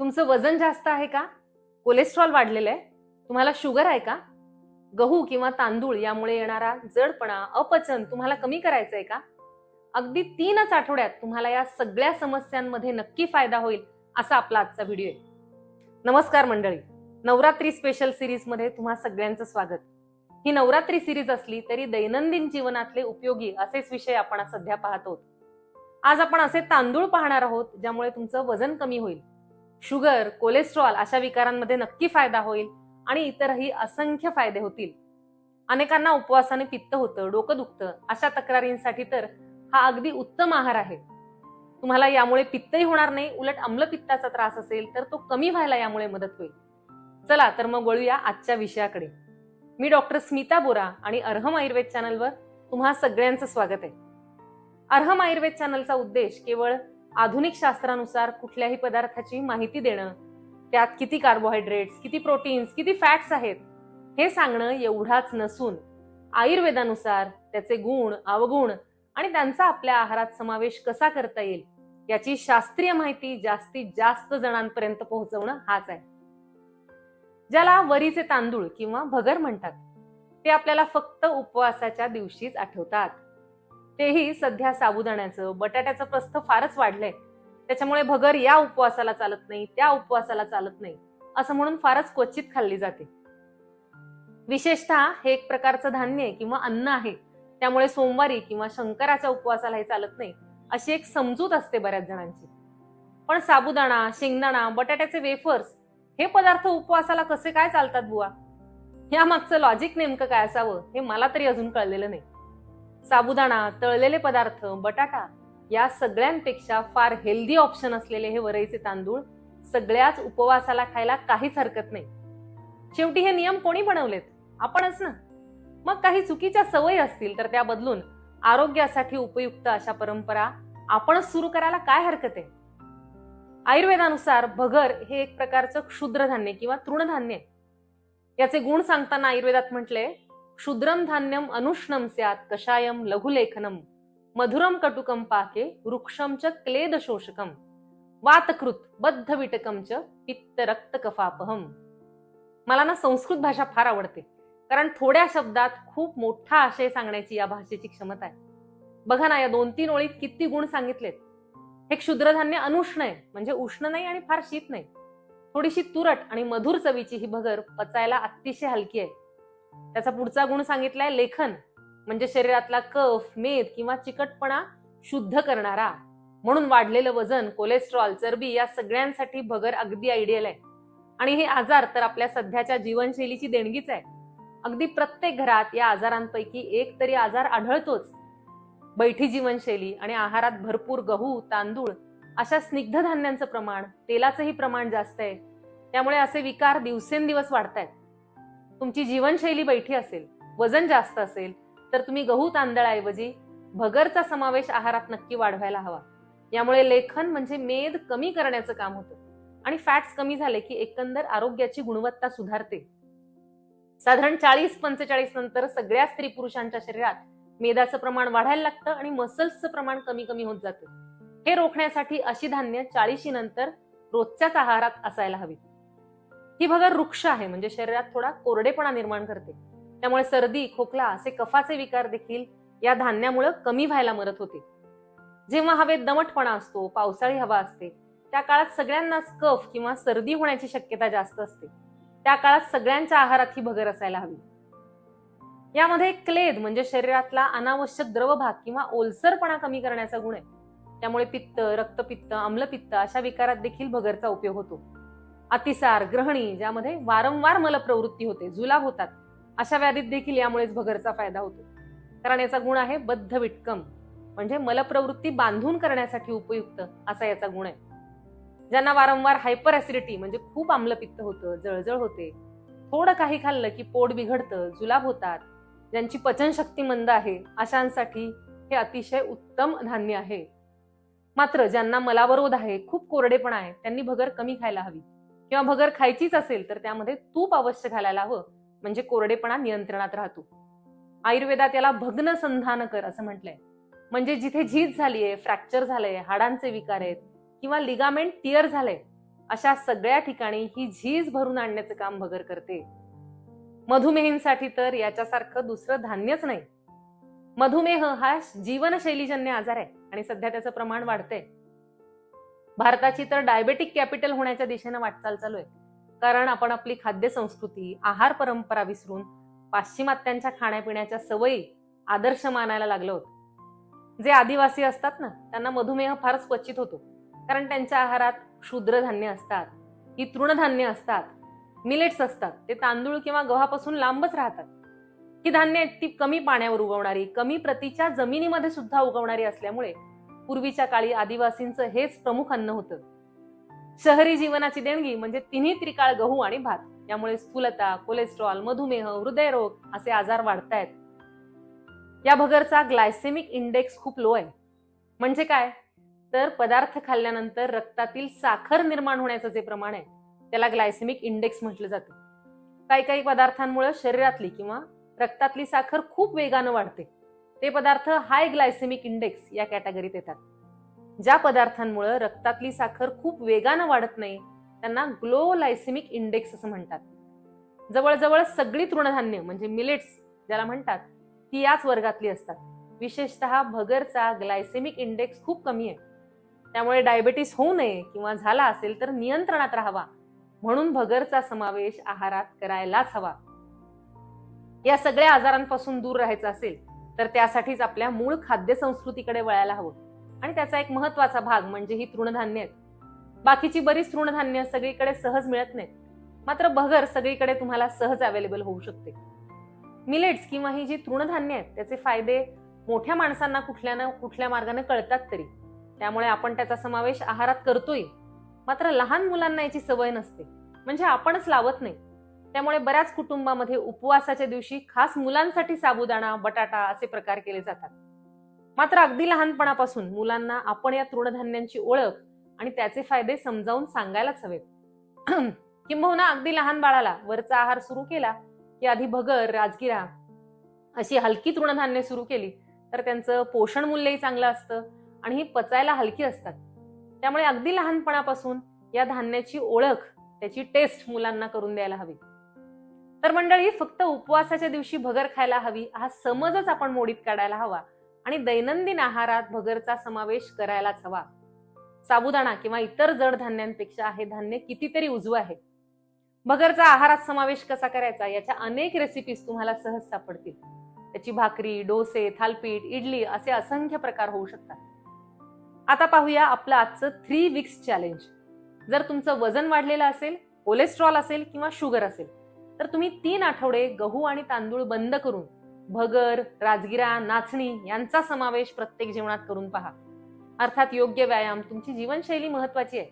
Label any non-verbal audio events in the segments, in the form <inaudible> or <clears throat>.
तुमचं वजन जास्त आहे का? कोलेस्ट्रॉल वाढलेलं आहे. तुम्हाला शुगर आहे का? गहू किंवा तांदूळ यामुळे येणारा जडपणा अपचन तुम्हाला कमी करायचं आहे का? अगदी तीनच आठवड्यात तुम्हाला या सगळ्या समस्यांमध्ये नक्की फायदा होईल असा आपला आजचा व्हिडिओ आहे. नमस्कार मंडळी. नवरात्री स्पेशल सिरीजमध्ये तुम्हा सगळ्यांचं स्वागत. ही नवरात्री सिरीज असली तरी दैनंदिन जीवनातले उपयोगी असेच विषय आपण सध्या पाहत आहोत. आज आपण असे तांदूळ पाहणार आहोत ज्यामुळे तुमचं वजन कमी होईल. शुगर कोलेस्ट्रॉल अशा विकारांमध्ये नक्की फायदा होईल आणि इतरही असंख्य फायदे होतील. अनेकांना उपवासाने पित्त होतं डोकं दुखतं अशा तक्रारींसाठी तर हा अगदी उत्तम आहार आहे. तुम्हाला यामुळे पित्तही होणार नाही उलट अम्लपित्ताचा त्रास असेल तर तो कमी व्हायला यामुळे मदत होईल. चला तर मग वळूया आजच्या विषयाकडे. मी डॉक्टर स्मिता बोरा आणि अर्हम आयुर्वेद चॅनलवर तुम्हा सगळ्यांचं स्वागत आहे. अर्हम आयुर्वेद चॅनलचा उद्देश केवळ आधुनिक शास्त्रानुसार कुठल्याही पदार्थाची माहिती देणं त्यात किती कार्बोहायड्रेट्स किती प्रोटीन्स किती फॅट्स आहेत हे सांगणं एवढाच नसून आयुर्वेदानुसार त्याचे गुण अवगुण आणि त्यांचा आपल्या आहारात समावेश कसा करता येईल याची शास्त्रीय माहिती जास्तीत जास्त जणांपर्यंत पोहोचवणं हाच आहे. ज्याला वरीचे तांदूळ किंवा भगर म्हणतात ते आपल्याला फक्त उपवासाच्या दिवशीच आठवतात. तेही सध्या साबुदाण्याचं. बटाट्याचं प्रस्थ फारच वाढलंय. त्याच्यामुळे भगर या उपवासाला चालत नाही त्या उपवासाला चालत नाही असं म्हणून फारच क्वचित खाल्ली जाते. विशेषतः हे एक प्रकारचं धान्य किंवा अन्न आहे त्यामुळे सोमवारी किंवा शंकराच्या उपवासाला हे चालत नाही अशी एक समजूत असते बऱ्याच जणांची. पण साबुदाणा शेंगदाणा बटाट्याचे वेफर्स हे पदार्थ उपवासाला कसे काय चालतात बुवा? यामागचं लॉजिक नेमकं काय असावं हे मला तरी अजून कळलेलं नाही. साबुदाणा तळलेले पदार्थ बटाटा या सगळ्यांपेक्षा फार हेल्दी ऑप्शन असलेले हे वरईचे तांदूळ सगळ्याच उपवासाला खायला काहीच हरकत नाही. शेवटी हे नियम कोणी बनवलेत? आपणच ना? मग काही चुकीच्या सवयी असतील तर त्या बदलून आरोग्यासाठी उपयुक्त अशा परंपरा आपणच सुरू करायला काय हरकत आहे? आयुर्वेदानुसार भगर हे एक प्रकारचं क्षुद्रधान्य किंवा तृणधान्य आहे. याचे गुण सांगताना आयुर्वेदात म्हटले क्षुद्रम धान्यम अनुष्णम स्यात कषायम लघुलेखनम मधुरम कटुकम पाके वृक्षम च क्लेद शोषकम वातकृत बद्ध विटकम च पित्त रक्त कफापहम मला ना संस्कृत भाषा फार आवडते कारण थोड्या शब्दात खूप मोठा आशय सांगण्याची या भाषेची क्षमता आहे. बघा ना या दोन तीन ओळीत किती गुण सांगितलेत. हे क्षुद्रधान्य अनुष्ण आहे म्हणजे उष्ण नाही आणि फार शीत नाही. थोडीशी तुरट आणि मधुर चवीची ही भगर पचायला अतिशय हलकी आहे. त्याचा पुढचा गुण सांगितलाय लेखन. म्हणजे शरीरातला कफ मेद किंवा चिकटपणा शुद्ध करणारा. म्हणून वाढलेलं वजन कोलेस्ट्रॉल चरबी या सगळ्यांसाठी भगर अगदी आयडियल आहे. आणि हे आजार तर आपल्या सध्याच्या जीवनशैलीची देणगीच आहे. अगदी प्रत्येक घरात या आजारांपैकी एक तरी आजार आढळतोच. बैठी जीवनशैली आणि आहारात भरपूर गहू तांदूळ अशा स्निग्ध धान्यांचं प्रमाण तेलाचंही प्रमाण जास्त आहे. त्यामुळे असे विकार दिवसेंदिवस वाढत आहेत तुमची जीवनशैली बैठी असेल वजन जास्त असेल तर तुम्ही गहू तांदळाऐवजी भगरचा समावेश आहारात नक्की वाढवायला हवा. यामुळे लेखन म्हणजे मेद कमी करण्याचं काम होतं आणि फॅट्स कमी झाले की एकंदर आरोग्याची गुणवत्ता सुधारते. साधारण चाळीस पंचेचाळीस नंतर सगळ्या स्त्री पुरुषांच्या शरीरात मेदाचं प्रमाण वाढायला लागतं आणि मसल्सचं प्रमाण कमी कमी होत जातं. हे रोखण्यासाठी अशी धान्य चाळीशी नंतर रोजच्याच आहारात असायला हवी. ही भगर वृक्ष आहे म्हणजे शरीरात थोडा कोरडेपणा निर्माण करते. त्यामुळे सर्दी खोकला असे कफाचे विकार देखील या धान्यामुळे कमी व्हायला मदत होते. जेव्हा हवेत दमटपणा असतो पावसाळी हवा असते त्या काळात सगळ्यांनाच कफ किंवा सर्दी होण्याची शक्यता जास्त असते. त्या काळात सगळ्यांच्या आहारात ही भगर असायला हवी. यामध्ये क्लेद म्हणजे शरीरातला अनावश्यक द्रवभाग किंवा ओलसरपणा कमी करण्याचा गुण आहे. त्यामुळे पित्त रक्तपित्त आम्लपित्त अशा विकारात देखील भगरचा उपयोग होतो. अतिसार ग्रहणी ज्यामध्ये वारंवार मलप्रवृत्ती होते जुलाब होतात. अशा व्याधीत देखील यामुळेच भगरचा फायदा होतो. कारण याचा गुण आहे बद्ध विटकम. म्हणजे मलप्रवृत्ती बांधून करण्यासाठी उपयुक्त असा याचा गुण आहे. ज्यांना वारंवार हायपर ऍसिडिटी म्हणजे खूप आम्लपित्त होतं जळजळ होते थोडं काही खाल्लं की पोट बिघडतं जुलाब होतात ज्यांची पचनशक्ती मंद आहे अशांसाठी हे अतिशय उत्तम धान्य आहे. मात्र ज्यांना मलावरोध आहे खूप कोरडेपणा आहे त्यांनी भगर कमी खायला हवी. किंवा भगर खायचीच असेल तर त्यामध्ये तूप अवश्य घालायला हवं. म्हणजे कोरडेपणा नियंत्रणात राहतो. आयुर्वेदात याला भग्न संधान कर असं म्हटलंय. म्हणजे जिथे झीज झालीये फ्रॅक्चर झालंय हाडांचे विकार आहेत किंवा लिगामेंट टिअर झालंय अशा सगळ्या ठिकाणी ही झीज भरून आणण्याचं काम भगर करते. मधुमेहींसाठी तर याच्यासारखं दुसरं धान्यच नाही. मधुमेह हा जीवनशैलीजन्य आजार आहे आणि सध्या त्याचं प्रमाण वाढतंय. भारताची तर डायबेटिक कॅपिटल होण्याच्या दिशेनं वाटचाल चालू आहे. कारण आपण आपली खाद्य संस्कृती आहार परंपरा विसरून पाश्चिमात्यांच्या खाण्यापिण्याच्या सवयी आदर्श मानायला लागलो होतो. जे आदिवासी असतात ना त्यांना मधुमेह फारच क्वचित होतो. कारण त्यांच्या आहारात क्षुद्र धान्य असतात ही तृणधान्य असतात मिलेट्स असतात ते तांदूळ किंवा गव्हापासून लांबच राहतात. ही धान्य ती कमी पाण्यावर उगवणारी कमी प्रतीच्या जमिनीमध्ये सुद्धा उगवणारी असल्यामुळे पूर्वीच्या काळी आदिवासींचं हेच प्रमुख अन्न होतं. शहरी जीवनाची देणगी म्हणजे तिन्ही त्रिकाळ गहू आणि भात. यामुळे स्थूलता कोलेस्ट्रॉल मधुमेह हृदयरोग असे आजार वाढतायत. या भगरचा ग्लायसेमिक इंडेक्स खूप लो आहे. म्हणजे काय? तर पदार्थ खाल्ल्यानंतर रक्तातील साखर निर्माण होण्याचं जे प्रमाण आहे त्याला ग्लायसेमिक इंडेक्स म्हटलं जातं. काही काही पदार्थांमुळे शरीरातली किंवा रक्तातली साखर खूप वेगानं वाढते. ते पदार्थ हाय ग्लायसेमिक इंडेक्स या कॅटेगरीत येतात. ज्या पदार्थांमुळे रक्तातली साखर खूप वेगानं वाढत नाही त्यांना ग्लोलायसेमिक इंडेक्स असं म्हणतात. जवळजवळ सगळी तृणधान्य म्हणजे मिलेट्स ज्याला म्हणतात ती याच वर्गातली असतात. विशेषतः भगरचा ग्लायसेमिक इंडेक्स खूप कमी आहे. त्यामुळे डायबेटीस होऊ नये किंवा झाला असेल तर नियंत्रणात राहावा. म्हणून भगरचा समावेश आहारात करायलाच हवा. या सगळ्या आजारांपासून दूर राहायचं असेल तर त्यासाठीच आपल्या मूळ खाद्य संस्कृतीकडे वळायला हवं. आणि त्याचा एक महत्त्वाचा भाग म्हणजे ही तृणधान्य आहेत. बाकीची बरीच तृणधान्य सगळीकडे सहज मिळत नाहीत. मात्र बगर सगळीकडे तुम्हाला सहज अवेलेबल होऊ शकते. मिलेट्स किंवा ही जी तृणधान्य आहेत त्याचे फायदे मोठ्या माणसांना कुठल्या ना कुठल्या मार्गाने कळतात तरी. त्यामुळे आपण त्याचा समावेश आहारात करतोय. मात्र लहान मुलांना याची सवय नसते. म्हणजे आपणच लावत नाही. त्यामुळे बऱ्याच कुटुंबामध्ये उपवासाच्या दिवशी खास मुलांसाठी साबुदाणा बटाटा असे प्रकार केले जातात. मात्र अगदी लहानपणापासून मुलांना आपण या तृणधान्यांची ओळख आणि त्याचे फायदे समजावून सांगायलाच हवेत. <clears throat> किंबहुना अगदी लहान बाळाला वरचा आहार सुरू केला की आधी भगर राजगिरा अशी हलकी तृणधान्य सुरू केली तर त्यांचं पोषण मूल्यही चांगलं असतं आणि ही पचायला हलकी असतात. त्यामुळे अगदी लहानपणापासून या धान्याची ओळख त्याची टेस्ट मुलांना करून द्यायला हवी. तर मंडळी फक्त उपवासाच्या दिवशी भगर खायला हवी हा समजच आपण मोडीत काढायला हवा. आणि दैनंदिन आहारात भगरचा समावेश करायलाच हवा. साबुदाणा किंवा इतर जड धान्यांपेक्षा हे धान्य कितीतरी उजवं आहे. भगरचा आहारात समावेश कसा करायचा याच्या अनेक रेसिपीज तुम्हाला सहज सापडतील. त्याची भाकरी डोसे थालपीठ इडली असे असंख्य प्रकार होऊ शकतात. आता पाहूया आपलं आजचं थ्री वीक्स चॅलेंज जर तुमचं वजन वाढलेलं असेल कोलेस्ट्रॉल असेल किंवा शुगर असेल तर तुम्ही तीन आठवडे गहू आणि तांदूळ बंद करून भगर राजगिरा नाचणी यांचा समावेश प्रत्येक जेवणात करून पहा. अर्थात योग्य व्यायाम तुमची जीवनशैली महत्वाची आहे.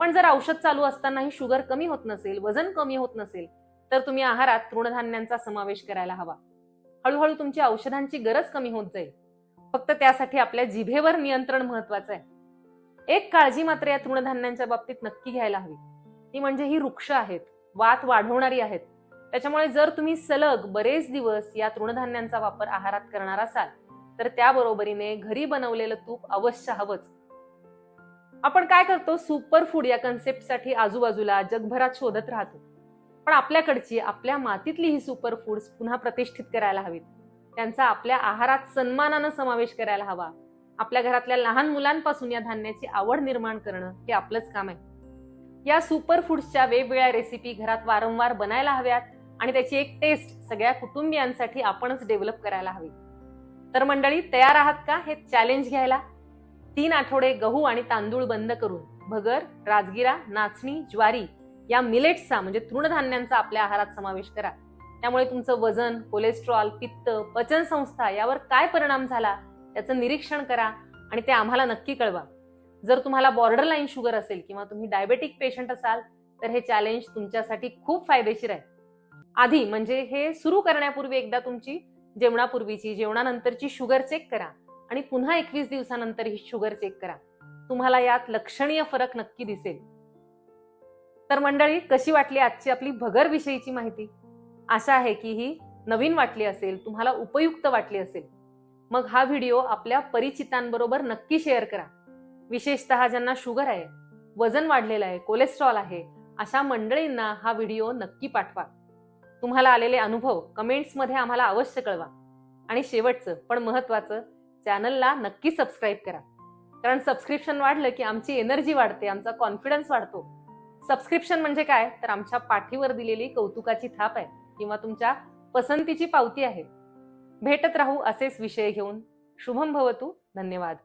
पण जर औषध चालू असतानाही शुगर कमी होत नसेल वजन कमी होत नसेल तर तुम्ही आहारात तृणधान्यांचा समावेश करायला हवा. हळूहळू तुमची औषधांची गरज कमी होत जाईल. फक्त त्यासाठी आपल्या जिभेवर नियंत्रण महत्वाचं आहे. एक काळजी मात्र या तृणधान्यांच्या बाबतीत नक्की घ्यायला हवी. ती म्हणजे ही वृक्ष आहेत वात वाढवणारी आहेत त्याच्यामुळे जर तुम्ही सलग बरेच दिवस या तृणधान्यांचा वापर आहारात करणार असाल तर त्याबरोबरीने घरी बनवलेलं तूप अवश्य हवंच. आपण काय करतो? सुपर फूड या कन्सेप्टसाठी आजूबाजूला जगभरात शोधत राहतो. पण आपल्याकडची आपल्या मातीतली ही सुपर फूड्स पुन्हा प्रतिष्ठित करायला हवीत. त्यांचा आपल्या आहारात सन्मानानं समावेश करायला हवा. आपल्या घरातल्या लहान मुलांपासून या धान्याची आवड निर्माण करणं हे आपलंच काम आहे. या सुपर फूड्सच्या वेगवेगळ्या रेसिपी घरात वारंवार बनायला हव्यात. आणि त्याची एक टेस्ट सगळ्या कुटुंबियांसाठी आपणच डेव्हलप करायला हवी. तर मंडळी तयार आहात का हे चॅलेंज घ्यायला? तीन आठवडे गहू आणि तांदूळ बंद करून भगर राजगिरा नाचणी ज्वारी या मिलेट्सचा म्हणजे तृणधान्यांचा आपल्या आहारात समावेश करा. त्यामुळे तुमचं वजन कोलेस्ट्रॉल पित्त पचनसंस्था यावर काय परिणाम झाला याचं निरीक्षण करा आणि ते आम्हाला नक्की कळवा. जर तुम्हाला बॉर्डर लाईन शुगर असेल किंवा तुम्ही डायबेटिक पेशंट असाल तर हे चॅलेंज तुमच्यासाठी खूप फायदेशीर आहे. आधी म्हणजे हे सुरू करण्यापूर्वी एकदा तुमची जेवणापूर्वीची जेवणानंतरची शुगर चेक करा आणि पुन्हा एकवीस दिवसानंतर ही शुगर चेक करा. तुम्हाला यात लक्षणीय फरक नक्की दिसेल. तर मंडळी कशी वाटली आजची आपली भगर विषयीची माहिती? आशा आहे की ही नवीन वाटली असेल तुम्हाला उपयुक्त वाटली असेल. मग हा व्हिडिओ आपल्या परिचितांबरोबर नक्की शेअर करा. विशेषतः ज्यांना शुगर आहे वजन वाढलेलं आहे कोलेस्ट्रॉल आहे अशा मंडळींना हा व्हिडिओ नक्की पाठवा. तुम्हाला आलेले अनुभव कमेंट्समध्ये आम्हाला अवश्य कळवा. आणि शेवटचं पण महत्त्वाचं चॅनलला नक्की सबस्क्राईब करा. कारण सबस्क्रिप्शन वाढलं की आमची एनर्जी वाढते आमचा कॉन्फिडन्स वाढतो. सबस्क्रिप्शन म्हणजे काय? तर आमच्या पाठीवर दिलेली कौतुकाची थाप आहे किंवा तुमच्या पसंतीची पावती आहे. भेटत राहू असेच विषय घेऊन. शुभम भवतू. धन्यवाद.